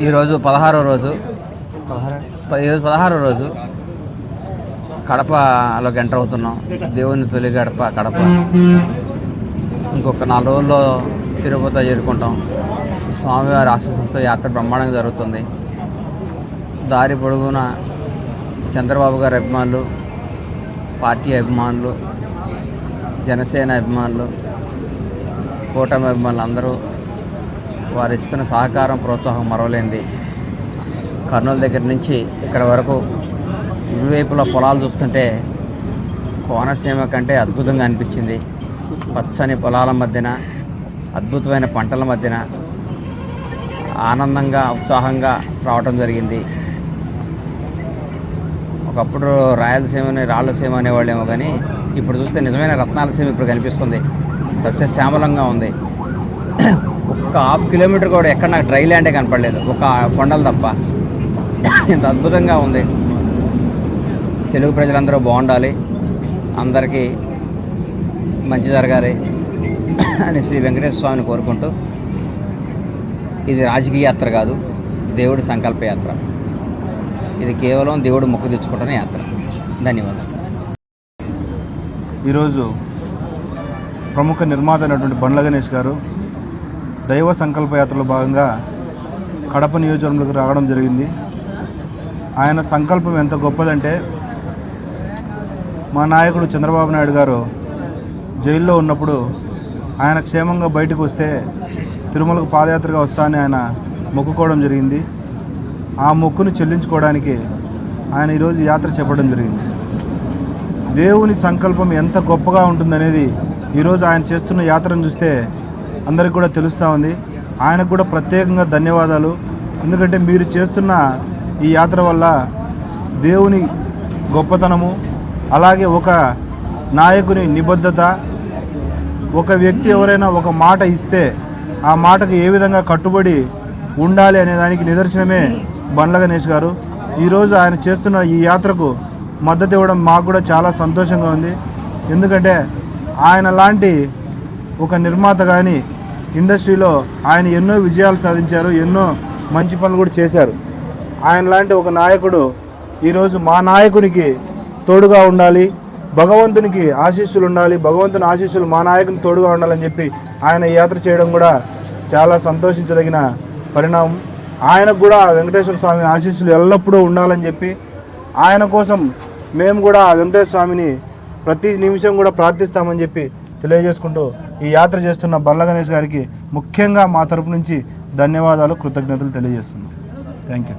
ఈరోజు పదహారో రోజు. ఈరోజు పదహారో రోజు. కడపలోకి ఎంటర్ అవుతున్నాం. దేవుని తొలి గడప కడప. ఇంకొక నాలుగు రోజుల్లో తిరుపతి చేరుకుంటాం. స్వామివారి ఆశీస్సులతో యాత్ర బ్రహ్మాండంగా జరుగుతుంది. దారి పొడుగున చంద్రబాబు గారి అభిమానులు పార్టీ అభిమానులు జనసేన అభిమానులు కూటమి అభిమానులు అందరూ వారు ఇస్తున్న సహకారం ప్రోత్సాహం మరవలేంది కర్నూలు దగ్గర నుంచి ఇక్కడ వరకు ఇరువైపుల పొలాలు చూస్తుంటే కోనసీమ కంటే అద్భుతంగా అనిపించింది. పచ్చని పొలాల మధ్యన అద్భుతమైన పంటల మధ్యన ఆనందంగా ఉత్సాహంగా రావటం జరిగింది. ఒకప్పుడు రాయలసీమని రాళ్ళసీమ అనేవాళ్ళేమో కానీ ఇప్పుడు చూస్తే నిజమైన రత్నాలసీమ ఇప్పుడు కనిపిస్తుంది. సస్యశ్యామలంగా ఉంది. ఒక్క హాఫ్ కిలోమీటర్ కూడా ఎక్కడ నాకు డ్రై ల్యాండే కనపడలేదు. ఒక కొండలు తప్ప. ఇంత అద్భుతంగా ఉంది. తెలుగు ప్రజలందరూ బాగుండాలి. అందరికీ మంచి జరగాలి అని శ్రీ వెంకటేశ్వర స్వామిని కోరుకుంటూ ఇది రాజకీయ యాత్ర కాదు దేవుడి సంకల్ప యాత్ర. ఇది కేవలం దేవుడు మొక్కు తెచ్చుకుంటున్న యాత్ర. ధన్యవాదాలు. ఈరోజు ప్రముఖ నిర్మాత అయినటువంటి బండ్ల గణేష్ గారు దైవ సంకల్ప యాత్రలో భాగంగా కడప నియోజకవర్గంలోకి రావడం జరిగింది. ఆయన సంకల్పం ఎంత గొప్పదంటే మా నాయకుడు చంద్రబాబు నాయుడు గారు జైల్లో ఉన్నప్పుడు ఆయన క్షేమంగా బయటకు వస్తే తిరుమలకు పాదయాత్రగా వస్తానని ఆయన మొక్కుకోవడం జరిగింది. ఆ మొక్కును చెల్లించుకోవడానికి ఆయన ఈరోజు యాత్ర చెప్పడం జరిగింది. దేవుని సంకల్పం ఎంత గొప్పగా ఉంటుందనేది ఈరోజు ఆయన చేస్తున్న యాత్రను చూస్తే అందరికి కూడా తెలుస్తూ ఉంది. ఆయనకు కూడా ప్రత్యేకంగా ధన్యవాదాలు. ఎందుకంటే మీరు చేస్తున్న ఈ యాత్ర వల్ల దేవుని గొప్పతనము అలాగే ఒక నాయకుని నిబద్ధత ఒక వ్యక్తి ఎవరైనా ఒక మాట ఇస్తే ఆ మాటకు ఏ విధంగా కట్టుబడి ఉండాలి అనే దానికి నిదర్శనమే బండ్ల గణేష్ గారు. ఈరోజు ఆయన చేస్తున్న ఈ యాత్రకు మద్దతు ఇవ్వడం మాకు కూడా చాలా సంతోషంగా ఉంది. ఎందుకంటే ఆయన లాంటి ఒక నిర్మాత కానీ ఇండస్ట్రీలో ఆయన ఎన్నో విజయాలు సాధించారు ఎన్నో మంచి పనులు కూడా చేశారు. ఆయన లాంటి ఒక నాయకుడు ఈరోజు మా నాయకునికి తోడుగా ఉండాలి భగవంతునికి ఆశీస్సులు ఉండాలి భగవంతుని ఆశీస్సులు మా నాయకుని తోడుగా ఉండాలని చెప్పి ఆయన యాత్ర చేయడం కూడా చాలా సంతోషించదగిన పరిణామం. ఆయనకు కూడా వెంకటేశ్వర స్వామి ఆశీస్సులు ఎల్లప్పుడూ ఉండాలని చెప్పి ఆయన కోసం మేము కూడా ఆ వెంకటేశ్వర స్వామిని ప్రతి నిమిషం కూడా ప్రార్థిస్తామని చెప్పి తెలియజేసుకుంటూ ఈ యాత్ర చేస్తున్న బల్ల గణేష్ గారికి ముఖ్యంగా మా తరపు నుంచి ధన్యవాదాలు కృతజ్ఞతలు తెలియజేస్తున్నాం. Thank you